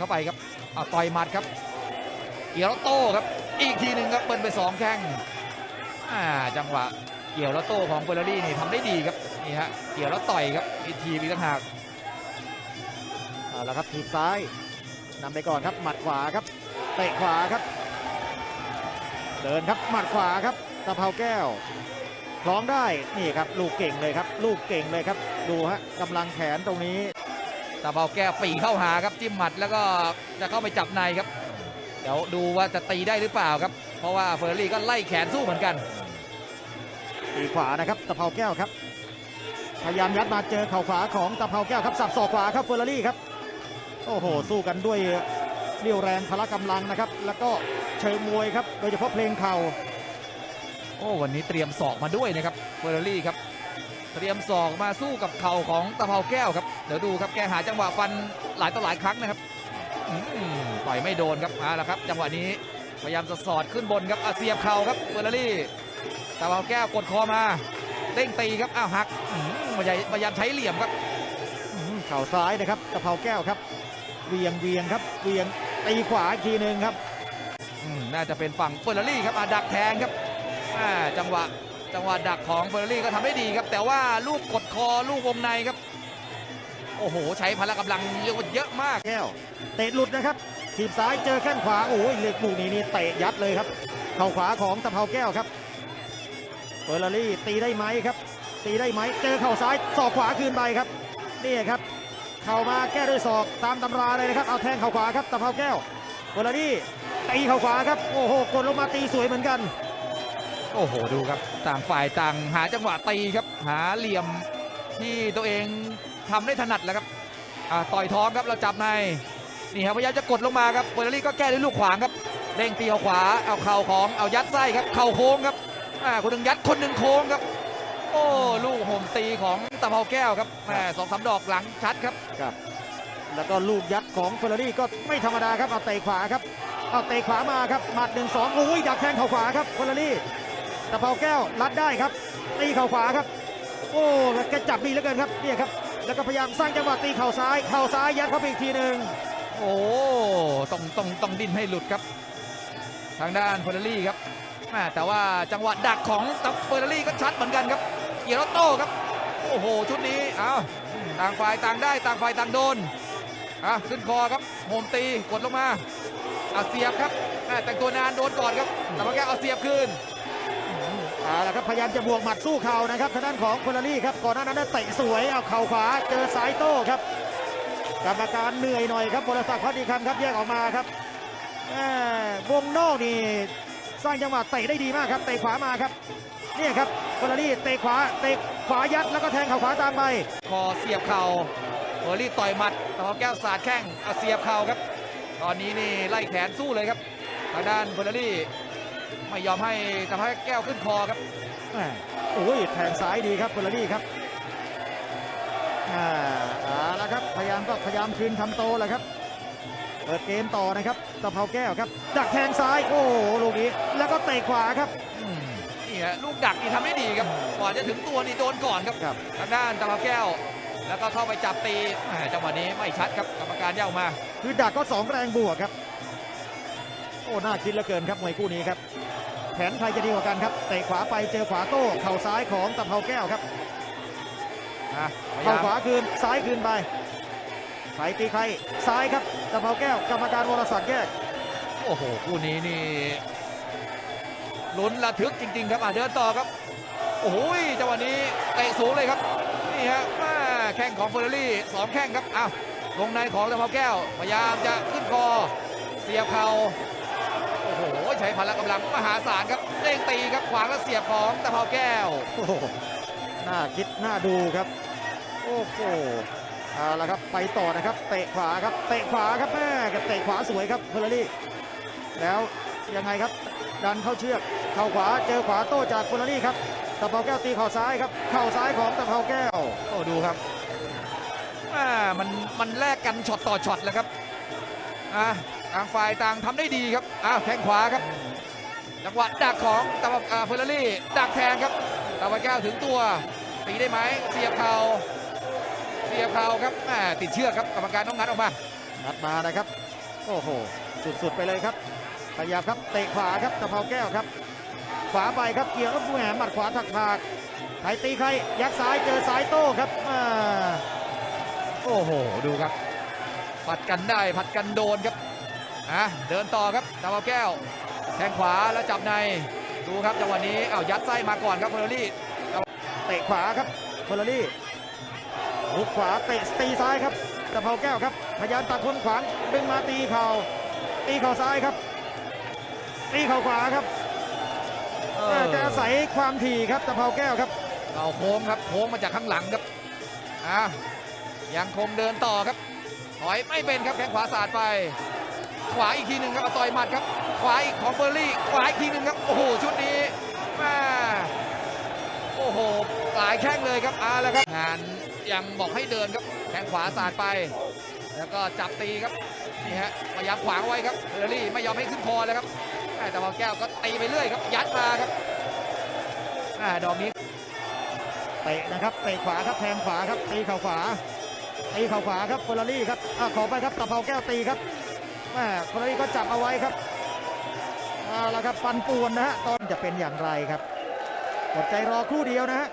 เข้าไปครับเอาต่อยหมัดครับ เกี่ยวแล้วโต้ครับ อีกทีหนึ่งครับเปิ้ลไปสองแข้งอ่าจังหวะเกี่ยวแล้วโต้ของเฟอร์รารี่นี่ทำได้ดีครับนี่ฮะเกี่ยวแล้วต่อยครับอีกทีอีกต่างหากเอาละครับทีบซ้ายนำไปก่อนครับหมัดขวาครับเตะขวาครับ เดินครับหมัดขวาครับตะเภาแก้วคล้องได้นี่ครับลูกเก่งเลยครับ ลูกเก่งเลยครับ ดูฮะกำลังแขนตรงนี้ ตาเบาแก้วปรีเข้าหาครับจิ้มหมัดแล้วก็จะเข้าไปจับในครับ เดี๋ยวดูว่าจะตีได้หรือเปล่าครับ เพราะว่าเฟอร์รารี่ก็ไล่แขนสู้เหมือนกันตีขวานะครับตะเภาแก้วครับ พยายามยัดมาเจอเข่าขวาของตะเภาแก้วครับสับศอกขวาครับเฟอร์รารี่ครับ โอ้โห สู้กันด้วยเรี่ยวแรงพละกำลังนะครับ แล้วก็เชิงมวยครับ โดยเฉพาะเพลงเข่าโอ้วันนี้เตรียมศอกมาด้วยนะครับเฟอร์รารี่ครับ เตรียมศอกมาสู้กับเข่าของตะเภาแก้วครับ เดี๋ยวดูครับแกหาจังหวะฟันหลายต่อหลายครั้งนะครับอืมต่อยไม่โดนครับมาแล้วครับ จังหวะนี้พยายามจะสอดขึ้นบนครับอะเสียบเข่าครับเฟอร์รารี่ตะเภาแก้วกดคอมาเด้งตีครับอ้าวหักอืมพยายพยายามใช้เหลี่ยมครับอื้อหือเข่าซ้ายนะครับตะเภาแก้วครับเวียงเวียงครับเวียงตีขวาอีกทีหนึ่งครับอืมน่าจะเป็นฝั่งเฟอร์รารี่ครับอะดักแทงครับอ่าจังหวะ จังหวะดักของเฟอร์รี่ก็ทำได้ดีครับ แต่ว่าลูกกดคอลูกวงในครับ โอ้โห ใช้พละกำลังเยกว่าเยอะมาก แก้ว เตะหลุดนะครับ ทีบซ้ายเจอแข้งขวา โอ้ยเล็กลูกนี้นี่เตะยัดเลยครับ เข่าขวาของตะเภาแก้วครับ เฟอร์รี่ตีได้ไหมครับ ตีได้ไหม เจอเข่าซ้ายศอกขวาคืนไปครับ นี่ครับ เข่ามาแก้ด้วยศอกตามตำราเลยนะครับ เอาแทงเข่าขวาครับตะเภาแก้ว เฟอร์รี่ตีเข่าขวาครับ โอ้โห กดลงมาตีสวยเหมือนกัน โอ้โหดูครับ ต่างฝ่ายต่างหาจังหวะตีครับ หาเหลี่ยมที่ตัวเองทำได้ถนัดแล้วครับอ่าต่อยท้องครับเราจับในนี่ครับพยายามจะกดลงมาครับเฟอร์รารี่ก็แก้ด้วยลูกขวางครับเด้งตีเอาขวาเอาเข่าของเอายัดไส้ครับเข่าโค้งครับอ่าคนหนึ่งยัดคนหนึ่งโค้งครับ โอ้ลูกโหมตีของตะเภาแก้วครับแหม่สองสามดอกหลังชัดครับครับ แล้วก็ลูกยัดของเฟอร์รารี่ก็ไม่ธรรมดาครับเอาเตะขวาครับเอาเตะขวามาครับหมัดหนึ่งสองโอ้ยดักแทงเข่าขวาครับเฟอร์รารี่ ตะเภาแก้วรัดได้ครับตีเข่าขวาครับ โอ้แล้วแกจับดีเหลือเกินครับเนี่ยครับแล้วก็พยายามสร้างจังหวะตีเข่าซ้ายเข่าซ้ายยัดเข้าไปอีกทีหนึ่งโอ้ต้องต้องต้องดิ้นให้หลุดครับ ทางด้านเฟอร์รารี่ครับแม่แต่ว่าจังหวะดักของตับเฟอร์รารี่ก็ชัดเหมือนกันครับเกียร์โรโต้ครับโอ้โหชุดนี้เอาต่างฝ่ายต่างได้ต่างฝ่ายต่างโดนอะขึ้นคอครับโหมตีกดลงมาอะเสียบครับแม่แต่งตัวนานโดนก่อนครับแต่ว่าแกเอาเสียบคืน เอาละครับพยายามจะบวกหมัดสู้เข่านะครับทางด้านของเฟอร์รารี่ครับก่อนหน้านั้นเตะสวยเอาเข่าขวาเจอสายโต้ครับกรรมการเหนื่อยหน่อยครับบริษัทพักดีคำครับแยกออกมาครับวงนอกนี่สร้างจังหวะเตะได้ดีมากครับเตะขวามาครับเนี่ยครับเฟอร์รารี่เตะขวาเตะขวายัดแล้วก็แทงเข่าขวาตามไปคอเสียบเข่าเฟอร์รารี่ต่อยหมัดแต่ว่าแก้วสาดแข้งเอาเสียบเข่าครับ ตอนนี้นี่ไล่แขนสู้เลยครับทางด้านเฟอร์รารี่ ไม่ยอมให้ทำให้แก้วขึ้นคอครับแหม่โอ้ยแทงซ้ายดีครับเฟอร์รารี่ครับอ่าเอาละครับพยายามก็พยายามคืนคำโตแหละครับ เปิดเกมต่อนะครับตะเภาแก้วครับ ดักแทงซ้ายโอ้โหลูกนี้แล้วก็เตะขวาครับอืมนี่ฮะลูกดักนี่ทำได้ดีครับก่อนจะถึงตัวนี่โดนก่อนครับครับ ทางด้านตะพาแก้ว แล้วก็เข้าไปจับตีแหม่จังหวะนี้ไม่ชัดครับกรรมการย่าออกมา คือดักก็สองแรงบวกครับโอ้น่าคิดเหลือเกินครับมวยคู่นี้ครับแผนใครจะดีกว่ากันครับเตะขวาไปเจอขวาโต้เข่าซ้ายของตะเภาแก้วครับอะพยาเข่ายามขวาคืนซ้ายคืนไปใครตีใครซ้ายครับตะเภาแก้วกรรมการวรศักดิ์แยก โอ้โหคู่นี้นี่ลุ้นระทึกจริง ๆ ครับอะเดินต่อครับ โอ้โหจังหวะนี้เตะสูงเลยครับนี่ฮะแม่แข้งของเฟอร์รารี่สองแข้งครับอ้าววงในของตะพาแก้วพยายามจะขึ้นคอเสียบเข่าโอ้โห ใช้พละกำลังมหาศาลครับเด้งตีครับขวางแล้วเสียบของตะเภาแก้วโอ้โหน่าคิดน่าดูครับ โอ้โหเอาละครับไปต่อนะครับ เตะขวาครับเตะขวาครับแม่กับเตะขวาสวยครับเฟอร์รารี่แล้วยังไงครับดันเข้าเชือกเข่าขวาเจอขวาโต้จากเฟอร์รารี่ครับตะเภาแก้วตีเข่าซ้ายครับเข่าซ้ายของตะเภาแก้วโอ้ดูครับอ่ามันมันแลกกันช็อตต่อช็อตแล้วครับอ่า ต่างฝ่ายต่างทำได้ดีครับอ้าวแข้งขวาครับ จังหวะดักของตะวันอ่าเฟอร์รารี่ดักแทงครับตะวันแก้วถึงตัวตีได้ไหมเสียบเข่าเสียบเข่าครับแหม่ติดเชือกครับกรรมการต้องงัดออกมานัดมานะครับ โอ้โห สุดๆไปเลยครับขยับครับเตะขวาครับตะเภาแก้วครับ ขวาไปครับเกี่ยวแล้วผู้แหมหมัดขวาถักถากใครตีใครยักซ้ายเจอซ้ายโต้ครับอ่าโอ้โห ดูครับ ผัดกันได้ผัดกันโดนครับ อะเดินต่อครับดาวแก้ว แทงขวาแล้วจับใน ดูครับจังหวะนี้อ้าวยัดไส้มาก่อนครับเฟอร์รี่เตะขวาครับเฟอร์รารี่หุกขวาเตะตีซ้ายครับตะเภาแก้วครับ พยายามตัดคนขวางดึงมาตีเข่าตีเข่าซ้ายครับ ตีเข่าขวาครับเอเอออจะอาศัยความถี่ครับตะเภาแก้วครับเอาโค้งครับโค้งมาจากข้างหลังครับอะยังคงเดินต่อครับถอยไม่เป็นครับแข้งขวาสาดไป ขวาอีกทีหนึ่งครับต่อยหมัดครับ ขวาอีกของเฟอร์รี่ขวาอีกทีหนึ่งครับ โอ้โหชุดนี้แม่โอ้โหหลายแข้งเลยครับอาแล้วครับงานยังบอกให้เดินครับแข้งขวาสาดไป แล้วก็จับตีครับนี่ฮะพยายามขวางไว้ครับเฟอร์รี่ไม่ยอมให้ขึ้นคอเลยครับแต่พอแก้วก็ตีไปเรื่อยครับยัดมาครับอดอกนี้เตะนะครับเตะขวาครับแทงขวาครับตีเข่าขวาตีเข่าขวาครับเฟอร์รารี่ครับอขอไปครับตะเภาแก้วตีครับ แม่คนนี้ก็จับเอาไว้ครับเอาละครับปันป่วนนะฮะตอนจะเป็นอย่างไรครับอดใจรอคู่เดียวนะฮะ